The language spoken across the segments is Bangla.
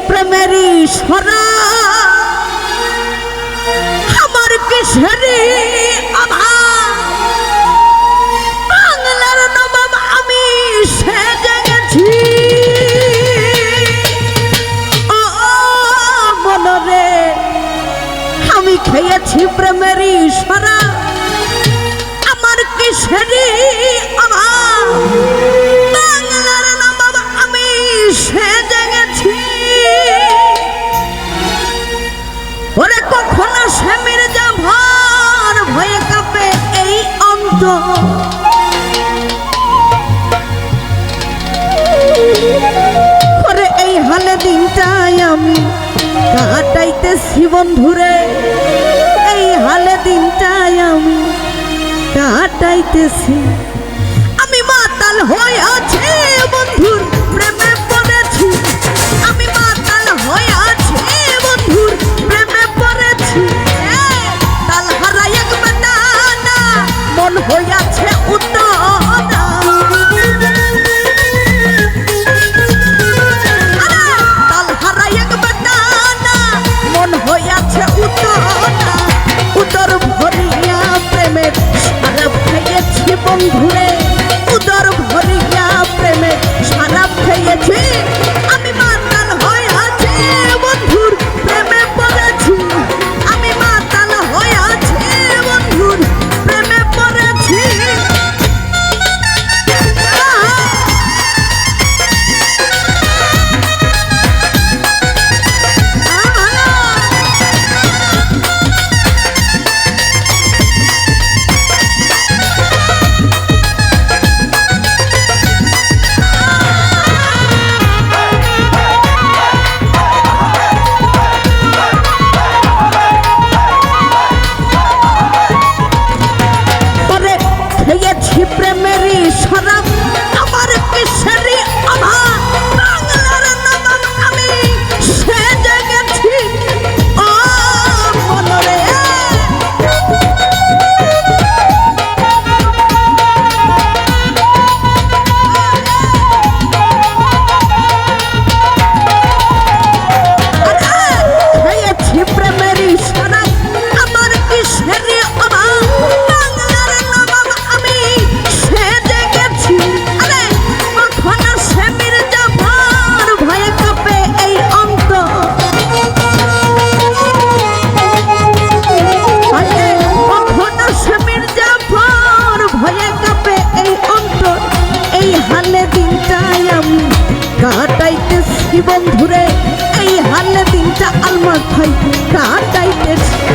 প্রেমের সরা আমার কিসেরি অভাব বাংলার নবাব আমি মনরে আমি খেয়েছি প্রেমের সরা আমার কিসেরি অভাব ওরে, এই হালে দিনটাই আমি কাটাইতেছি বন্ধুরে। এই হালে দিনটাই আমি কাটাইতেছি। আমি মাতাল হয়ে বন্ধুরে এই হালে তিনটা আলমার খাই কাটাইতেছে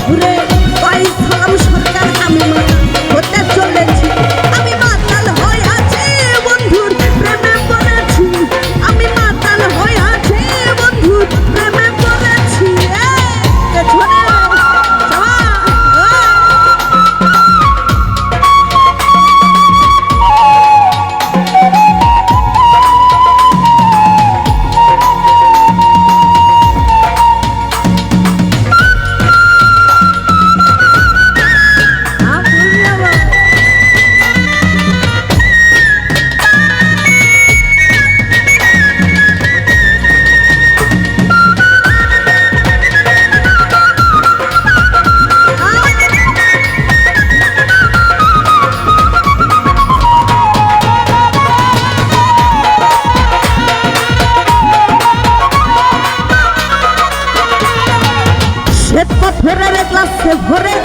ঘুরে ভরে